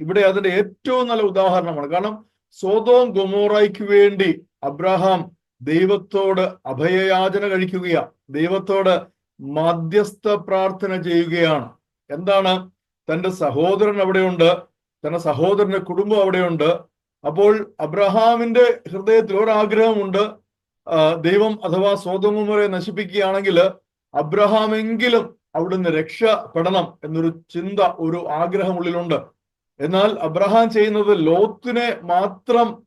ഇവിടെ അതിന്റെ ഏറ്റവും നല്ല ഉദാഹരണമാണ്. കാരണം സോതോം ഗൊമോറയ്ക്ക് വേണ്ടി അബ്രഹാം ദൈവത്തോട് അഭയയാചന കഴിക്കുകയാണ് ദൈവത്തോട് മധ്യസ്ഥ പ്രാർത്ഥന ചെയ്യുകയാണ്. എന്താണ്? തന്റെ സഹോദരൻ അവിടെയുണ്ട്. തന്റെ സഹോദരന്റെ കുടുംബം അവിടെയുണ്ട്. അപ്പോൾ അബ്രഹാമിന്റെ ഹൃദയത്തിൽ ഒരാഗ്രഹമുണ്ട്. ദൈവം അഥവാ സ്വതമുമരെ നശിപ്പിക്കുകയാണെങ്കിൽ അബ്രഹാമെങ്കിലും അവിടുന്ന് രക്ഷപ്പെടണം എന്നൊരു ചിന്ത ഒരു ആഗ്രഹം ഉള്ളിലുണ്ട്. എന്നാൽ അബ്രഹാം ചെയ്യുന്നത് ലോത്തിനെ മാത്രം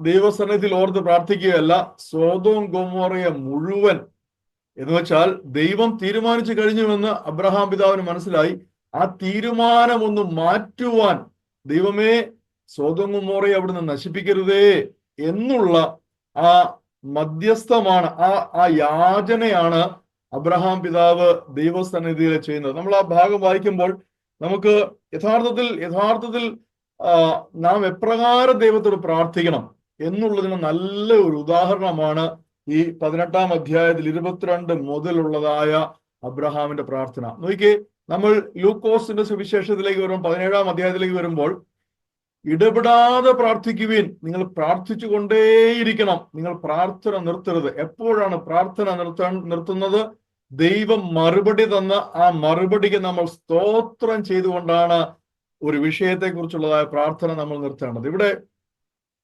ദൈവസന്നിധിയിൽ ഓർത്ത് പ്രാർത്ഥിക്കുകയല്ല സ്വതവും ഗോമോറയെ മുഴുവൻ. എന്ന് വെച്ചാൽ ദൈവം തീരുമാനിച്ചു കഴിഞ്ഞുവെന്ന് അബ്രഹാം പിതാവിന് മനസ്സിലായി. ആ തീരുമാനം ഒന്ന് മാറ്റുവാൻ ദൈവമേ സോതോം ഗോമോറയെ അവിടുന്ന് നശിപ്പിക്കരുതേ എന്നുള്ള ആ മധ്യസ്ഥമാണ് ആ ആ യാചനയാണ് അബ്രഹാം പിതാവ് ദൈവസന്നിധിയിൽ ചെയ്യുന്നത്. നമ്മൾ ആ ഭാഗം വായിക്കുമ്പോൾ നമുക്ക് യഥാർത്ഥത്തിൽ യഥാർത്ഥത്തിൽ നാം എപ്രകാരം ദൈവത്തോട് പ്രാർത്ഥിക്കണം എന്നുള്ളതിന് നല്ല ഒരു ഉദാഹരണമാണ് ഈ പതിനെട്ടാം അധ്യായത്തിൽ ഇരുപത്തിരണ്ട് മുതലുള്ളതായ അബ്രഹാമിന്റെ പ്രാർത്ഥന. നോക്കിയേ നമ്മൾ ലൂക്കോസിന്റെ സുവിശേഷത്തിലേക്ക് വരുമ്പോൾ പതിനേഴാം അധ്യായത്തിലേക്ക് വരുമ്പോൾ ഇടപെടാതെ പ്രാർത്ഥിക്കുവിൻ. നിങ്ങൾ പ്രാർത്ഥിച്ചു കൊണ്ടേയിരിക്കണം നിങ്ങൾ പ്രാർത്ഥന നിർത്തരുത്. എപ്പോഴാണ് പ്രാർത്ഥന നിർത്താൻ നിർത്തുന്നത്? ദൈവം മറുപടി തന്ന ആ മറുപടിക്ക് നമ്മൾ സ്തോത്രം ചെയ്തുകൊണ്ടാണ് ഒരു വിഷയത്തെ കുറിച്ചുള്ളതായ പ്രാർത്ഥന നമ്മൾ നിർത്തേണ്ടത്. ഇവിടെ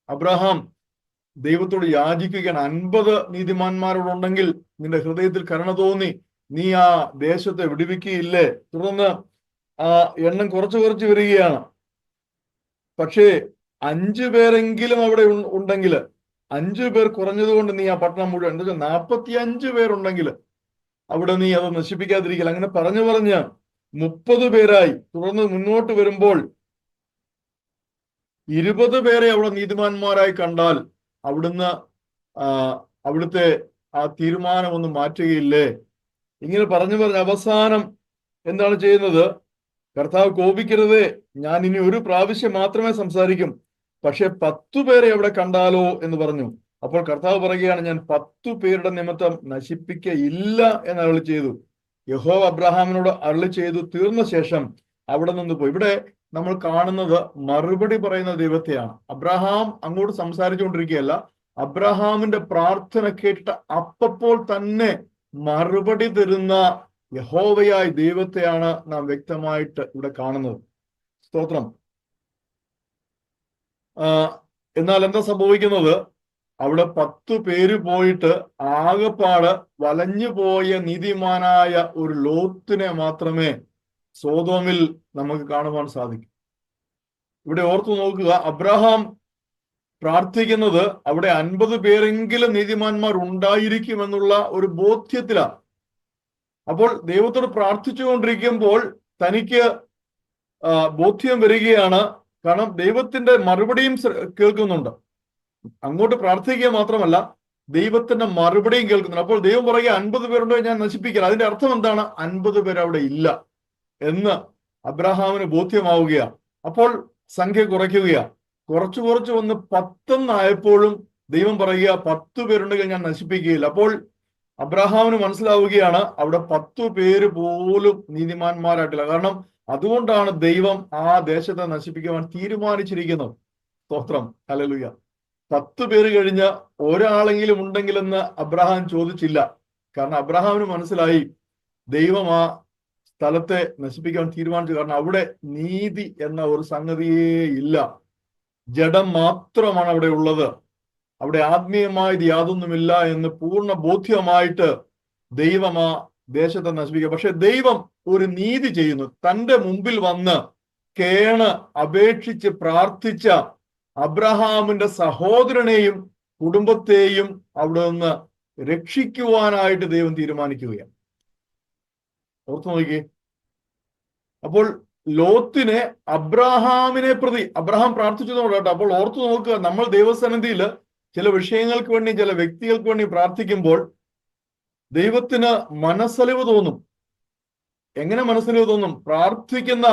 അബ്രഹാം ദൈവത്തോട് യാചിക്കുകയാണ്. അൻപത് നീതിമാന്മാരോടുണ്ടെങ്കിൽ നിന്റെ ഹൃദയത്തിൽ കരുണ തോന്നി നീ ആ ദേശത്തെ വിടുവിക്കുകയില്ലേ? തുടർന്ന് ആ എണ്ണം കുറച്ച് കുറച്ച് വരികയാണ്. പക്ഷേ അഞ്ചു പേരെങ്കിലും അവിടെ ഉണ്ടെങ്കിൽ അഞ്ചു പേർ കുറഞ്ഞതുകൊണ്ട് നീ ആ പട്ടണം മുഴുവൻ എന്താ വെച്ചാൽ നാൽപ്പത്തി അഞ്ച് പേരുണ്ടെങ്കിൽ അവിടെ നീ അത് നശിപ്പിക്കാതിരിക്കൽ. അങ്ങനെ പറഞ്ഞു പറഞ്ഞ് മുപ്പത് പേരായി തുടർന്ന് മുന്നോട്ട് വരുമ്പോൾ ഇരുപത് പേരെ അവിടെ നീതിമാന്മാരായി കണ്ടാൽ അവിടുന്ന് അവിടുത്തെ ആ തീരുമാനം ഒന്ന് മാറ്റുകയില്ലേ? ഇങ്ങനെ പറഞ്ഞു പറഞ്ഞ് അവസാനം എന്താണ് ചെയ്യുന്നത്? കർത്താവ് കോപിക്കരുതേ ഞാൻ ഇനി ഒരു പ്രാവശ്യം മാത്രമേ സംസാരിക്കും. പക്ഷെ പത്തു പേരെ അവിടെ കണ്ടാലോ എന്ന് പറഞ്ഞു. അപ്പോൾ കർത്താവ് പറയുകയാണ് ഞാൻ പത്തു പേരുടെ നിമിത്തം നശിപ്പിക്കയില്ല എന്ന് അരളി ചെയ്തു. യഹോ അബ്രഹാമിനോട് അരളി ചെയ്തു. തീർന്ന ശേഷം അവിടെ നിന്ന് പോയി. ഇവിടെ നമ്മൾ കാണുന്നത് മറുപടി പറയുന്ന ദൈവത്തെയാണ്. അബ്രഹാം അങ്ങോട്ട് സംസാരിച്ചുകൊണ്ടിരിക്കുകയല്ല. അബ്രഹാമിന്റെ പ്രാർത്ഥന കേട്ട അപ്പപ്പോൾ തന്നെ മറുപടി തരുന്ന യഹോവയായ ദൈവത്തെയാണ് നാം വ്യക്തമായിട്ട് ഇവിടെ കാണുന്നത്. സ്തോത്രം. എന്നാൽ എന്താ സംഭവിക്കുന്നത്? അവിടെ പത്തു പേര് പോയിട്ട് ആകെപ്പാട് വലഞ്ഞു പോയ നീതിമാനായ ഒരു ലോത്തിനെ മാത്രമേ സോതോമിൽ നമുക്ക് കാണുവാൻ സാധിക്കും. ഇവിടെ ഓർത്തു നോക്കുക അബ്രഹാം പ്രാർത്ഥിക്കുന്നത് അവിടെ അൻപത് പേരെങ്കിലും നീതിമാന്മാർ ഉണ്ടായിരിക്കുമെന്നുള്ള ഒരു ബോധ്യത്തിലാണ് അപ്പോൾ ദൈവത്തോട് പ്രാർത്ഥിച്ചുകൊണ്ടിരിക്കുമ്പോൾ തനിക്ക് ബോധ്യം വരികയാണ്. കാരണം ദൈവത്തിന്റെ മറുപടിയും കേൾക്കുന്നുണ്ട്. അങ്ങോട്ട് പ്രാർത്ഥിക്കുക മാത്രമല്ല ദൈവത്തിന്റെ മറുപടിയും കേൾക്കുന്നുണ്ട്. അപ്പോൾ ദൈവം പറയുക അൻപത് പേരുണ്ടോ ഞാൻ നശിപ്പിക്കണം അതിന്റെ അർത്ഥം എന്താണ്? അൻപത് പേര് അവിടെ ഇല്ല എന്ന് അബ്രഹാമിന് ബോധ്യമാവുകയാണ്. അപ്പോൾ സംഖ്യ കുറയ്ക്കുകയാണ്. കുറച്ചു കുറച്ച് വന്ന് പത്തെന്നായപ്പോഴും ദൈവം പറയുക പത്ത് പേരുണ്ടെങ്കിൽ ഞാൻ നശിപ്പിക്കുകയില്ല. അപ്പോൾ അബ്രഹാമിന് മനസ്സിലാവുകയാണ് അവിടെ പത്തു പേര് പോലും നീതിമാന്മാരായിട്ടില്ല. കാരണം അതുകൊണ്ടാണ് ദൈവം ആ ദേശത്തെ നശിപ്പിക്കുവാൻ തീരുമാനിച്ചിരിക്കുന്നത്. സ്തോത്രം. ഹല്ലേലൂയ. പത്ത് പേര് കഴിഞ്ഞ ഒരാളെങ്കിലും ഉണ്ടെങ്കിലെന്ന് അബ്രഹാം ചോദിച്ചില്ല. കാരണം അബ്രഹാമിന് മനസ്സിലായി ദൈവം ആ സ്ഥലത്തെ നശിപ്പിക്കാൻ തീരുമാനിച്ചു. കാരണം അവിടെ നീതി എന്ന ഒരു സംഗതിയേ ഇല്ല. ജഡം മാത്രമാണ് അവിടെ ഉള്ളത്. അവിടെ ആത്മീയമായത് യാതൊന്നുമില്ല എന്ന് പൂർണ ബോധ്യമായിട്ട് ദൈവം ആ ദേശത്തെ നശിപ്പിക്കുക. പക്ഷെ ദൈവം ഒരു നീതി ചെയ്യുന്നു. തന്റെ മുമ്പിൽ വന്ന് കേണ് അപേക്ഷിച്ച് പ്രാർത്ഥിച്ച അബ്രഹാമിന്റെ സഹോദരനെയും കുടുംബത്തെയും അവിടെ നിന്ന് രക്ഷിക്കുവാനായിട്ട് ദൈവം തീരുമാനിക്കുകയാണ്. ഓർത്തു നോക്കിയേ അപ്പോൾ ലോത്തിനെ അബ്രഹാമിനെ പ്രതി അബ്രഹാം പ്രാർത്ഥിച്ചു നോക്കട്ടെ അപ്പോൾ ഓർത്തു നോക്കുക നമ്മൾ ദൈവസന്നിധിയിൽ ചില വിഷയങ്ങൾക്ക് വേണ്ടി ചില വ്യക്തികൾക്ക് വേണ്ടി പ്രാർത്ഥിക്കുമ്പോൾ ദൈവത്തിന് മനസ്സലിവ് തോന്നും. എങ്ങനെ മനസ്സലിവ് തോന്നും? പ്രാർത്ഥിക്കുന്ന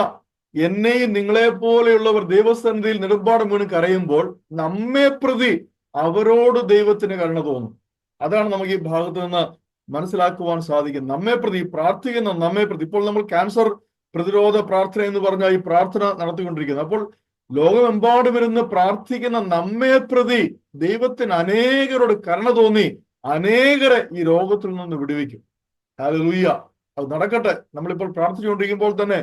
എന്നെയും നിങ്ങളെ പോലെയുള്ളവർ ദൈവസന്നിധിയിൽ നെടുമ്പാടം വീണ് കരയുമ്പോൾ നമ്മെ പ്രതി അവരോട് ദൈവത്തിന് കരുണ തോന്നും. അതാണ് നമുക്ക് ഈ ഭാഗത്ത് നിന്ന് മനസ്സിലാക്കുവാൻ സാധിക്കും. നമ്മെ പ്രതി പ്രാർത്ഥിക്കുന്ന നമ്മെ പ്രതി. ഇപ്പോൾ നമ്മൾ ക്യാൻസർ പ്രതിരോധ പ്രാർത്ഥന എന്ന് പറഞ്ഞ ഈ പ്രാർത്ഥന നടത്തിക്കൊണ്ടിരിക്കുന്നത് അപ്പോൾ ലോകമെമ്പാടും ഇരുന്ന് പ്രാർത്ഥിക്കുന്ന നമ്മെ പ്രതി ദൈവത്തിന് അനേകരോട് കരുണ തോന്നി അനേകരെ ഈ രോഗത്തിൽ നിന്ന് വിടുവിക്കും. അത് നടക്കട്ടെ. നമ്മളിപ്പോൾ പ്രാർത്ഥിച്ചുകൊണ്ടിരിക്കുമ്പോൾ തന്നെ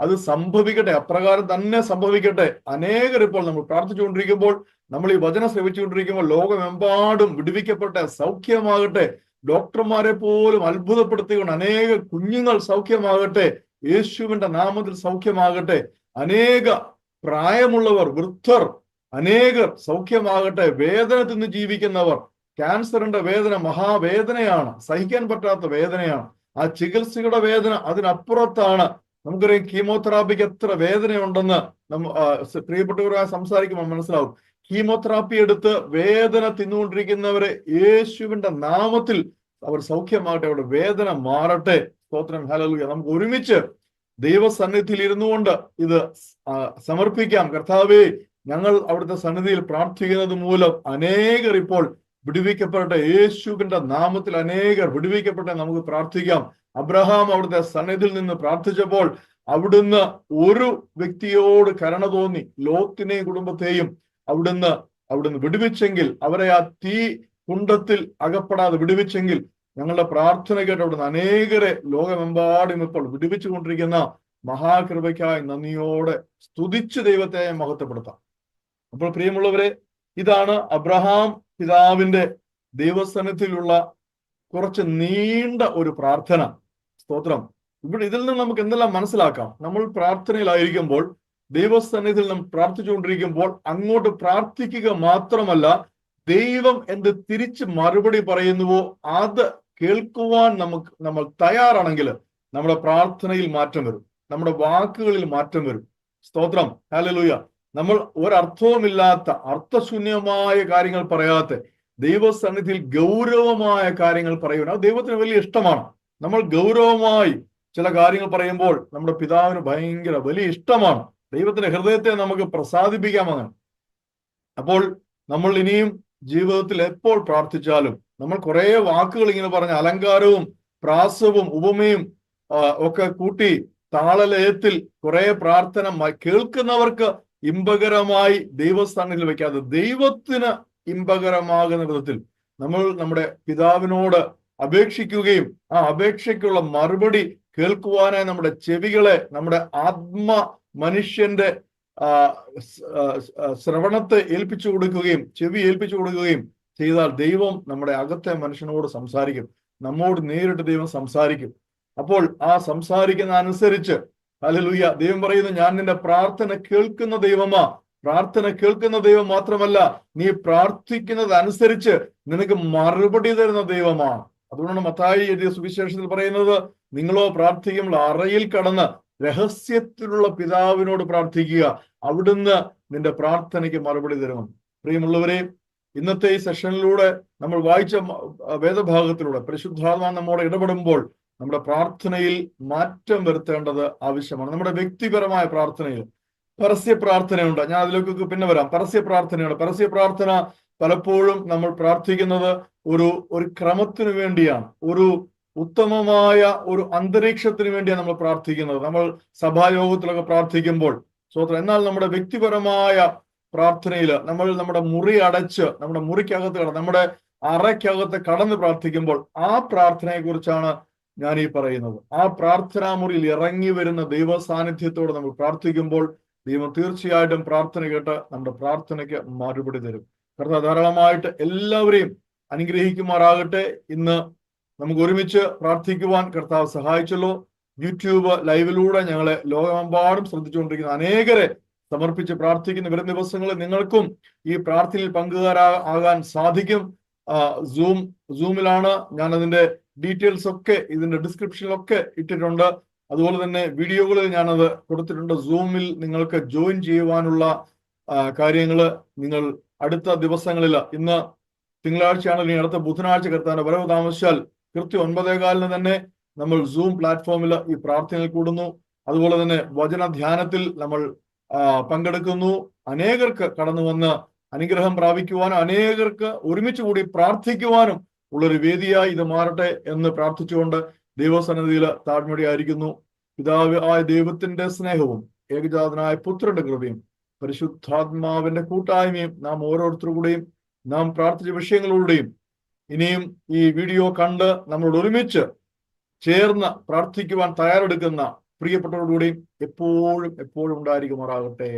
അത് സംഭവിക്കട്ടെ. അപ്രകാരം തന്നെ സംഭവിക്കട്ടെ. അനേകർ ഇപ്പോൾ നമ്മൾ പ്രാർത്ഥിച്ചുകൊണ്ടിരിക്കുമ്പോൾ നമ്മൾ ഈ വചനം ശ്രമിച്ചുകൊണ്ടിരിക്കുമ്പോൾ ലോകമെമ്പാടും വിടുവിക്കപ്പെട്ട സൗഖ്യമാകട്ടെ. ഡോക്ടർമാരെ പോലും അത്ഭുതപ്പെടുത്തിക്കൊണ്ട് അനേക കുഞ്ഞുങ്ങൾ സൗഖ്യമാകട്ടെ. യേശുവിന്റെ നാമത്തിൽ സൗഖ്യമാകട്ടെ. അനേക പ്രായമുള്ളവർ വൃദ്ധർ അനേകർ സൗഖ്യമാകട്ടെ. വേദന തിന്ന് ജീവിക്കുന്നവർ ക്യാൻസറിന്റെ വേദന മഹാവേദനയാണ്. സഹിക്കാൻ പറ്റാത്ത വേദനയാണ്. ആ ചികിത്സയുടെ വേദന അതിനപ്പുറത്താണ്. നമുക്കറിയാം കീമോതെറാപ്പിക്ക് എത്ര വേദനയുണ്ടെന്ന് പ്രിയപ്പെട്ടവരുമായി സംസാരിക്കുമ്പോൾ മനസ്സിലാവും. കീമോതെറാപ്പി എടുത്ത് വേദന തിന്നുകൊണ്ടിരിക്കുന്നവരെ യേശുവിന്റെ നാമത്തിൽ അവർ സൗഖ്യമാകട്ടെ അവരുടെ വേദന മാറട്ടെ. സ്തോത്രം ഹല്ലേലൂയ. നമുക്ക് ഒരുമിച്ച് ദൈവസന്നിധിയിൽ ഇരുന്നു കൊണ്ട് ഇത് സമർപ്പിക്കാം. കർത്താവേ ഞങ്ങൾ അവിടുത്തെ സന്നിധിയിൽ പ്രാർത്ഥിക്കുന്നത് മൂലം അനേകർ ഇപ്പോൾ വിടുവിക്കപ്പെട്ട യേശുവിന്റെ നാമത്തിൽ അനേകർ വിടുവിക്കപ്പെട്ടെ നമുക്ക് പ്രാർത്ഥിക്കാം. അബ്രഹാം അവിടുത്തെ സന്നിധിയിൽ നിന്ന് പ്രാർത്ഥിച്ചപ്പോൾ അവിടുന്ന് ഒരു വ്യക്തിയോട് കരുണ തോന്നി. ലോത്തിനെയും കുടുംബത്തെയും അവിടുന്ന് അവിടുന്ന് വിടുവിച്ചെങ്കിൽ അവരെ ആ തീ കുണ്ടത്തിൽ അകപ്പെടാതെ വിടുവിച്ചെങ്കിൽ ഞങ്ങളുടെ പ്രാർത്ഥന കേട്ട് അവിടുന്ന് അനേകരെ ലോകമെമ്പാടും ഇപ്പോൾ വിടുവിച്ചുകൊണ്ടിരിക്കുന്ന മഹാകൃപയ്ക്കായി നന്ദിയോടെ സ്തുതിച്ച് ദൈവത്തെ മഹത്വപ്പെടുത്താം. അപ്പോൾ പ്രിയമുള്ളവരെ ഇതാണ് അബ്രഹാം പിതാവിന്റെ ദൈവസ്ഥാനത്തിലുള്ള കുറച്ച് നീണ്ട ഒരു പ്രാർത്ഥന. സ്തോത്രം. ഇവിടെ ഇതിൽ നിന്ന് നമുക്ക് എന്തെല്ലാം മനസ്സിലാക്കാം? നമ്മൾ പ്രാർത്ഥനയിലായിരിക്കുമ്പോൾ ദൈവസന്നിധിയിൽ നാം പ്രാർത്ഥിച്ചുകൊണ്ടിരിക്കുമ്പോൾ അങ്ങോട്ട് പ്രാർത്ഥിക്കുക മാത്രമല്ല ദൈവം എന്ത് തിരിച്ച് മറുപടി പറയുന്നുവോ അത് കേൾക്കുവാൻ നമുക്ക് നമ്മൾ തയ്യാറാണെങ്കിൽ നമ്മുടെ പ്രാർത്ഥനയിൽ മാറ്റം വരും. നമ്മുടെ വാക്കുകളിൽ മാറ്റം വരും. സ്തോത്രം. ഹല്ലേലൂയ നമ്മൾ ഒരർത്ഥവുമില്ലാത്ത അർത്ഥശൂന്യമായ കാര്യങ്ങൾ പറയാത്ത ദൈവസന്നിധിയിൽ ഗൗരവമായ കാര്യങ്ങൾ പറയുവാൻ അത് ദൈവത്തിന് വലിയ ഇഷ്ടമാണ്. നമ്മൾ ഗൗരവമായി ചില കാര്യങ്ങൾ പറയുമ്പോൾ നമ്മുടെ പിതാവിന് ഭയങ്കര വലിയ ഇഷ്ടമാണ്. ദൈവത്തിന്റെ ഹൃദയത്തെ നമുക്ക് പ്രസാദിപ്പിക്കാം അങ്ങനെ അപ്പോൾ നമ്മൾ ഇനിയും ജീവിതത്തിൽ എപ്പോൾ പ്രാർത്ഥിച്ചാലും നമ്മൾ കുറെ വാക്കുകൾ ഇങ്ങനെ പറഞ്ഞ അലങ്കാരവും പ്രാസവും ഉപമയും ഒക്കെ കൂട്ടി താളലയത്തിൽ കുറെ പ്രാർത്ഥന കേൾക്കുന്നവർക്ക് ഇമ്പകരമായി ദൈവസ്ഥാനത്തിൽ വെക്കാതെ ദൈവത്തിന് ഇമ്പകരമാകുന്ന വിധത്തിൽ നമ്മൾ നമ്മുടെ പിതാവിനോട് അപേക്ഷിക്കുകയും ആ അപേക്ഷയ്ക്കുള്ള മറുപടി കേൾക്കുവാനായി നമ്മുടെ ചെവികളെ നമ്മുടെ ആത്മ മനുഷ്യന്റെ ശ്രവണത്തെ ഏൽപ്പിച്ചു കൊടുക്കുകയും ചെവി ഏൽപ്പിച്ചു കൊടുക്കുകയും ചെയ്താൽ ദൈവം നമ്മുടെ അകത്തെ മനുഷ്യനോട് സംസാരിക്കും. നമ്മോട് നേരിട്ട് ദൈവം സംസാരിക്കും. അപ്പോൾ ആ സംസാരിക്കുന്ന അനുസരിച്ച് ഹല്ലേലൂയ. ദൈവം പറയുന്നു ഞാൻ നിന്റെ പ്രാർത്ഥന കേൾക്കുന്ന ദൈവമാ. പ്രാർത്ഥന കേൾക്കുന്ന ദൈവം മാത്രമല്ല നീ പ്രാർത്ഥിക്കുന്നത് അനുസരിച്ച് നിനക്ക് മറുപടി തരുന്ന ദൈവമാ. അതുകൊണ്ടാണ് മത്തായി എഴുതിയ സുവിശേഷത്തിൽ പറയുന്നത് നിങ്ങളോ പ്രാർത്ഥിക്കുമ്പോൾ അറയിൽ കടന്ന് രഹസ്യത്തിലുള്ള പിതാവിനോട് പ്രാർത്ഥിക്കുക. അവിടുന്ന് നിന്റെ പ്രാർത്ഥനയ്ക്ക് മറുപടി തരും പ്രിയമുള്ളവരെ ഇന്നത്തെ ഈ സെഷനിലൂടെ നമ്മൾ വായിച്ച വേദഭാഗത്തിലൂടെ പരിശുദ്ധാത്മാ നമ്മോട് ഇടപെടുമ്പോൾ നമ്മുടെ പ്രാർത്ഥനയിൽ മാറ്റം വരുത്തേണ്ടത് ആവശ്യമാണ്. നമ്മുടെ വ്യക്തിപരമായ പ്രാർത്ഥനയിൽ പരസ്യ പ്രാർത്ഥനയുണ്ട്. ഞാൻ അതിലേക്ക് പിന്നെ വരാം. പരസ്യ പ്രാർത്ഥനയുണ്ട് പരസ്യ പ്രാർത്ഥന പലപ്പോഴും നമ്മൾ പ്രാർത്ഥിക്കുന്നത് ഒരു ഒരു ക്രമത്തിനു വേണ്ടിയാണ്. ഒരു ഉത്തമമായ ഒരു അന്തരീക്ഷത്തിന് വേണ്ടിയാണ് നമ്മൾ പ്രാർത്ഥിക്കുന്നത്. നമ്മൾ സഭായോഗത്തിലൊക്കെ പ്രാർത്ഥിക്കുമ്പോൾ സ്വത്ര എന്നാൽ നമ്മുടെ വ്യക്തിപരമായ പ്രാർത്ഥനയിൽ നമ്മൾ നമ്മുടെ മുറി അടച്ച് നമ്മുടെ മുറിക്കകത്ത് കടന്ന് നമ്മുടെ അറയ്ക്കകത്ത് കടന്ന് പ്രാർത്ഥിക്കുമ്പോൾ ആ പ്രാർത്ഥനയെ കുറിച്ചാണ് ഞാൻ ഈ പറയുന്നത്. ആ പ്രാർത്ഥനാ മുറിയിൽ ഇറങ്ങി വരുന്ന ദൈവ സാന്നിധ്യത്തോടെ നമ്മൾ പ്രാർത്ഥിക്കുമ്പോൾ ദൈവം തീർച്ചയായിട്ടും പ്രാർത്ഥന കേട്ട് നമ്മുടെ പ്രാർത്ഥനയ്ക്ക് മറുപടി തരും. കർത്താവ് ധാരാളമായിട്ട് എല്ലാവരെയും അനുഗ്രഹിക്കുമാറാകട്ടെ. ഇന്ന് നമുക്ക് ഒരുമിച്ച് പ്രാർത്ഥിക്കുവാൻ കർത്താവ് സഹായിച്ചല്ലോ. യൂട്യൂബ് ലൈവിലൂടെ ഞങ്ങളെ ലോകമെമ്പാടും ശ്രദ്ധിച്ചുകൊണ്ടിരിക്കുന്ന അനേകരെ സമർപ്പിച്ച് പ്രാർത്ഥിക്കുന്ന വരും ദിവസങ്ങളിൽ നിങ്ങൾക്കും ഈ പ്രാർത്ഥനയിൽ പങ്കുകാരാ ആകാൻ സാധിക്കും. സൂം സൂമിലാണ് ഞാൻ അതിന്റെ ഡീറ്റെയിൽസ് ഒക്കെ ഇതിന്റെ ഡിസ്ക്രിപ്ഷനിലൊക്കെ ഇട്ടിട്ടുണ്ട്. അതുപോലെ തന്നെ വീഡിയോകളിൽ ഞാനത് കൊടുത്തിട്ടുണ്ട്. സൂമിൽ നിങ്ങൾക്ക് ജോയിൻ ചെയ്യുവാനുള്ള കാര്യങ്ങൾ നിങ്ങൾ അടുത്ത ദിവസങ്ങളിൽ ഇന്ന് തിങ്കളാഴ്ചയാണ് ഇനി അടുത്ത ബുധനാഴ്ച കർത്താന്റെ വരവ് താമസിച്ചാൽ കൃത്യം ഒൻപതേകാലിന് തന്നെ നമ്മൾ സൂം പ്ലാറ്റ്ഫോമിൽ ഈ പ്രാർത്ഥനയിൽ കൂടുന്നു. അതുപോലെ തന്നെ വചന ധ്യാനത്തിൽ നമ്മൾ പങ്കെടുക്കുന്നു. അനേകർക്ക് കടന്നു വന്ന് അനുഗ്രഹം പ്രാപിക്കുവാനും അനേകർക്ക് ഒരുമിച്ച് കൂടി പ്രാർത്ഥിക്കുവാനും ഉള്ളൊരു വേദിയായി ഇത് മാറട്ടെ എന്ന് പ്രാർത്ഥിച്ചുകൊണ്ട് ദൈവസന്നിധിയിൽ താഴ്മടിയായിരിക്കുന്നു പിതാവ് ആയ ദൈവത്തിന്റെ സ്നേഹവും ഏകജാതനായ പുത്രന്റെ കൃപയും പരിശുദ്ധാത്മാവിന്റെ കൂട്ടായ്മയും നാം ഓരോരുത്തരുടെയും നാം പ്രാർത്ഥിച്ച വിഷയങ്ങളിലൂടെയും ഇനിയും ഈ വീഡിയോ കണ്ട് നമ്മളോട് ഒരുമിച്ച് ചേർന്ന് പ്രാർത്ഥിക്കുവാൻ തയ്യാറെടുക്കുന്ന പ്രിയപ്പെട്ടവരോടുകൂടിയും എപ്പോഴും എപ്പോഴും ഉണ്ടായിരിക്കുമാറാകട്ടെ.